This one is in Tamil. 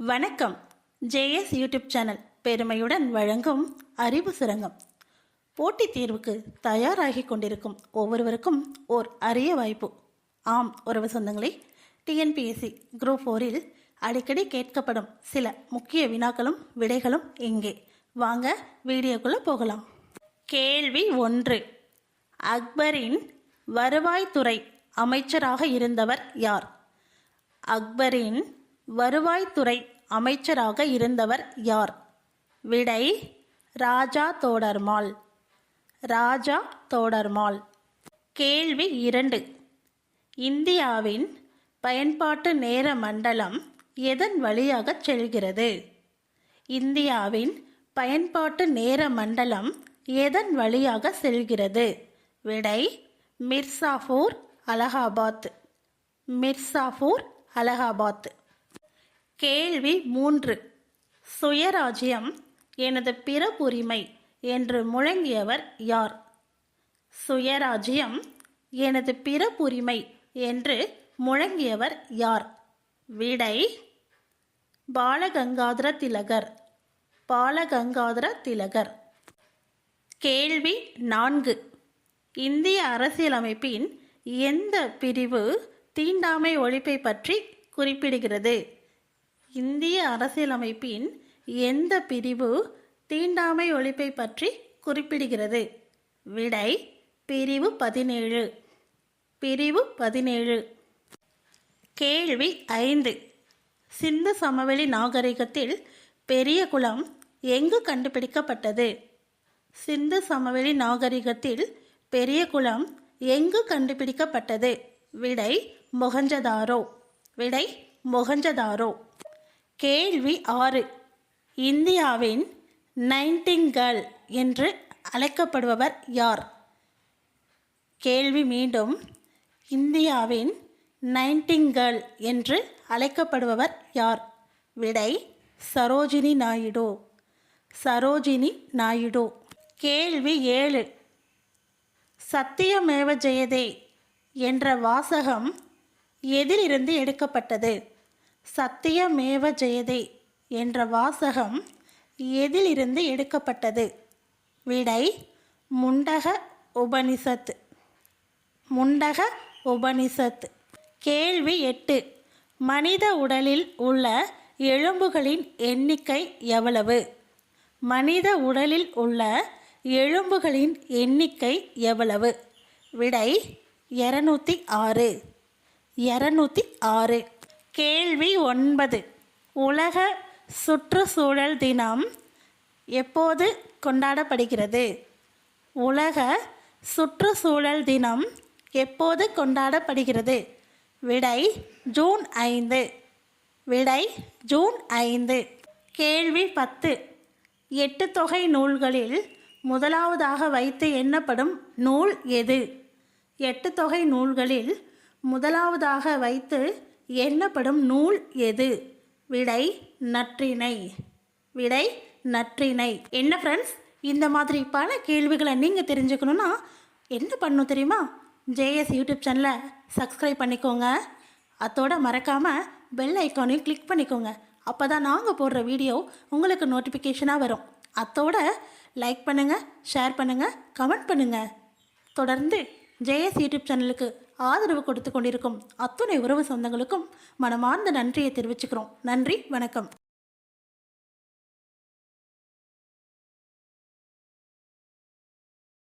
வணக்கம். ஜேஎஸ் யூடியூப் சேனல் பெருமையுடன் வழங்கும் அறிவு சுரங்கம். போட்டித் தேர்வுக்கு தயாராகி கொண்டிருக்கும் ஒவ்வொருவருக்கும் ஓர் அரிய வாய்ப்பு. ஆம் உறவு சொந்தங்களே டிஎன்பிஎஸ்சி குரூப் ஃபோரில் அடிக்கடி கேட்கப்படும் சில முக்கிய வினாக்களும் விடைகளும் இங்கே. வாங்க வீடியோக்குள்ளே போகலாம். கேள்வி ஒன்று. அக்பரின் வருவாய்த்துறை அமைச்சராக இருந்தவர் யார்? அக்பரின் வருவாய்த்துறை அமைச்சராக இருந்தவர் யார்? விடை ராஜா தோடர்மால். ராஜா தோடர்மால். கேள்வி இரண்டு. இந்தியாவின் பயன்பாட்டு நேர மண்டலம் எதன் வழியாக செல்கிறது? இந்தியாவின் பயன்பாட்டு நேர மண்டலம் எதன் வழியாக செல்கிறது? விடை மிர்சாஃபூர் அலகாபாத். மிர்சாஃபூர் அலகாபாத். கேள்வி மூன்று. சுயராஜ்யம் எனது பிறப்புரிமை என்று முழங்கியவர் யார்? சுயராஜ்யம் எனது பிறப்புரிமை என்று முழங்கியவர் யார்? விடை பாலகங்காதர திலகர். பாலகங்காதர திலகர். கேள்வி நான்கு. இந்திய அரசியலமைப்பின் எந்த பிரிவு தீண்டாமை ஒழிப்பை பற்றி குறிப்பிடுகிறது? இந்திய அரசியலமைப்பின் எந்த பிரிவு தீண்டாமை ஒழிப்பை பற்றி குறிப்பிடுகிறது? விடை பிரிவு பதினேழு. பிரிவு பதினேழு. கேள்வி ஐந்து. சிந்து சமவெளி நாகரிகத்தில் பெரிய குளம் எங்கு கண்டுபிடிக்கப்பட்டது? சிந்து சமவெளி நாகரிகத்தில் பெரிய குளம் எங்கு கண்டுபிடிக்கப்பட்டது? விடை மொகஞ்சதாரோ. விடை மொகஞ்சதாரோ. கேள்வி ஆறு. இந்தியாவின் நைன்டிங்கல் என்று அழைக்கப்படுபவர் யார்? கேள்வி மீண்டும். இந்தியாவின் நைன்டிங்கல் என்று அழைக்கப்படுபவர் யார்? விடை சரோஜினி நாயுடு. சரோஜினி நாயுடு. கேள்வி ஏழு. சத்தியமேவ ஜெயதே என்ற வாசகம் எதிலிருந்து எடுக்கப்பட்டது? சத்தியமேவ ஜெயதே என்ற வாசகம் எதிலிருந்து எடுக்கப்பட்டது? விடை முண்டக உபனிஷத். முண்டக உபனிஷத். கேள்வி எட்டு. மனித உடலில் உள்ள எலும்புகளின் எண்ணிக்கை எவ்வளவு? மனித உடலில் உள்ள எலும்புகளின் எண்ணிக்கை எவ்வளவு? விடை இரநூத்தி ஆறு. இரநூத்தி ஆறு. கேள்வி ஒன்பது. உலக சுற்றுச்சூழல் தினம் எப்போது கொண்டாடப்படுகிறது? உலக சுற்றுச்சூழல் தினம் எப்போது கொண்டாடப்படுகிறது? விடை ஜூன் ஐந்து. விடை ஜூன் ஐந்து. கேள்வி பத்து. எட்டு தொகை நூல்களில் முதலாவதாக வைத்து எண்ணப்படும் நூல் எது? எட்டு தொகை நூல்களில் முதலாவதாக வைத்து எண்ணப்படும் நூல் எது? விடை நற்றிணை. விடை நற்றிணை. என்ன ஃப்ரெண்ட்ஸ் இந்த மாதிரி பல கேள்விகளை நீங்கள் தெரிஞ்சுக்கணுன்னா என்ன பண்ணணும் தெரியுமா? ஜேஎஸ் யூடியூப் சேனலை சப்ஸ்கிரைப் பண்ணிக்கோங்க. அதோட மறக்காமல் பெல் ஐக்கானையும் கிளிக் பண்ணிக்கோங்க. அப்போ தான் நாங்கள் போடுற வீடியோ உங்களுக்கு நோட்டிஃபிகேஷனாக வரும். அத்தோட லைக் பண்ணுங்கள் ஷேர் பண்ணுங்கள் கமெண்ட் பண்ணுங்கள் தொடர்ந்து ஜேஎஸ் யூடியூப் சேனலுக்கு ஆதரவு கொடுத்து கொண்டிருக்கும் அத்துணை உறவு சொந்தங்களுக்கும் மனமார்ந்த நன்றியை தெரிவிச்சுக்கிறோம். நன்றி வணக்கம்.